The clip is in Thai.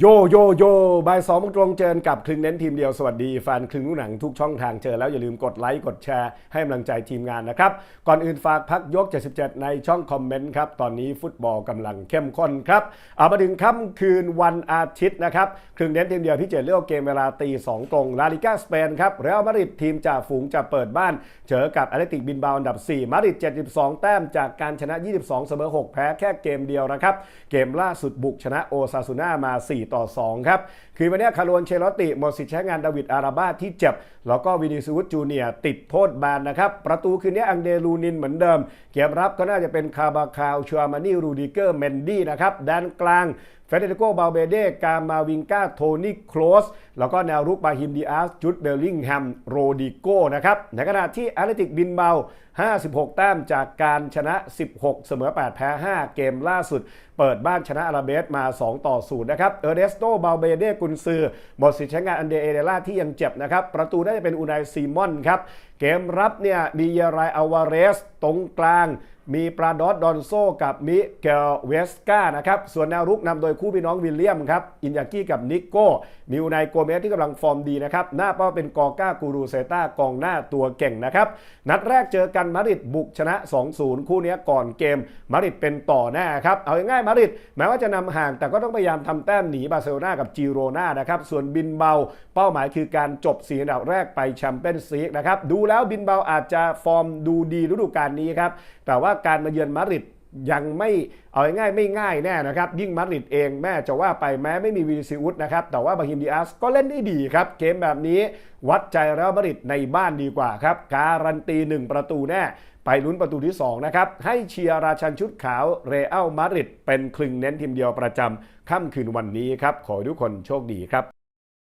โยโยโยบ่ายสองตรงเจอกับคลึงเน้นทีมเดียวสวัสดีแฟนคลึงหนังทุกช่องทางเจอแล้วอย่าลืมกดไลค์กดแชร์ให้กำลังใจทีมงานนะครับ ก่อนอื่นฝากพักยก 77 ในช่องคอมเมนต์ครับ ตอนนี้ฟุตบอลกำลังเข้มข้นครับ เอามาถึงค่ำคืนวันอาทิตย์นะครับคลึงเน้นทีมเดียวพี่เจเลือกเกมเวลาตีสองตรงลาลิก้าสเปนครับเรอัลมาดริดทีมจ่าฝูงจะเปิดบ้านเจอกับแอตเลติกบินบาอันดับ 4 มาดริด 72 แต้มจากการชนะ 22 เสมอ 6 แพ้แค่เกมเดียวนะครับเกมล่าสุดบุกชนะโอซาซูน่ามา4ต่อ 2 ครับ คือวันนี้คารวนเชลติหมดสิทธิ์ใช้งานดาวิดอาราบาที่เจ็บ แล้วก็วินิซูสจูเนียติดโทษบานนะครับ ประตูคืนนี้อังเดลูนินเหมือนเดิม เกมรับก็น่าจะเป็นคาบาคาวชัวมานี่รูดิเกอร์เมนดี้นะครับด้านกลางเฟเดริโกบาเบเดกามาวิงกาโทนี่โคลสแล้วก็แนวรุกบาฮิมดีอาสจุดเบลลิงแฮมโรดิโกนะครับในขณะที่แอตเลติกบินเบา 56 แต้มจากการชนะ 16 เสมอ 8 แพ้ 5 เกมล่าสุด เปิดบ้านชนะอาราเบสมา 2 ต่อ 0 นะครับ เออเดสโตบาเบเดกุนซือหมดสิทธิ์ใช้งานอันเดเอเดล่าที่ยังเจ็บนะครับ ประตูได้จะเป็นอูนายซีมอนครับ เกมรับเนี่ยมีเยารายอาวาเรส ตรงกลาง มีปราดอสดอนโซกับมิเกลเวสกานะครับ ส่วนแนวรุกนำโดยคู่พี่น้องวิลเลียมครับ อินยากี้กับนิโก้มีอูนายโกเมสที่กำลังฟอร์มดีนะครับ หน้าเป้าเป็นกอก้ากูรูเซต้ากองหน้าตัวเก่งนะครับ นัดแรกเจอกันมาดริดบุกชนะ 2-0 คู่นี้ก่อนเกม มาดริดเป็นต่อแน่ครับ เอาง่ายมาดริดแม้ว่าจะนำห่างแต่ก็ต้องพยายามทำแต้มหนีบาร์เซโลนากับจิโรนานะครับ ส่วนบินเบาเป้าหมายคือการจบสีอันดับแรกไปแชมเปี้ยนส์ลีกนะครับ ดูแล้วบินเบาอาจจะฟอร์มดูดีฤดูกาลนี้ครับ แต่ว่าการมาเยือนมาดริดยังไม่เอาง่ายไม่ง่ายแน่นะครับ ยิ่งมาดริดเองแม่จะว่าไปแม้ไม่มีวินิซิอุสนะครับ แต่ว่าบาฮิมดิอาสก็เล่นได้ดีครับ เกมแบบนี้วัดใจแล้วมาดริดในบ้านดีกว่าครับ การันตี 1 ประตูแน่ ไปลุ้นประตูที่ 2 นะครับ ให้เชียร์ราชันชุดขาวเรอัลมาดริดเป็นคลึงเน้นทีมเดียวประจำค่ำคืนวันนี้ครับ ขอทุกคนโชคดีครับ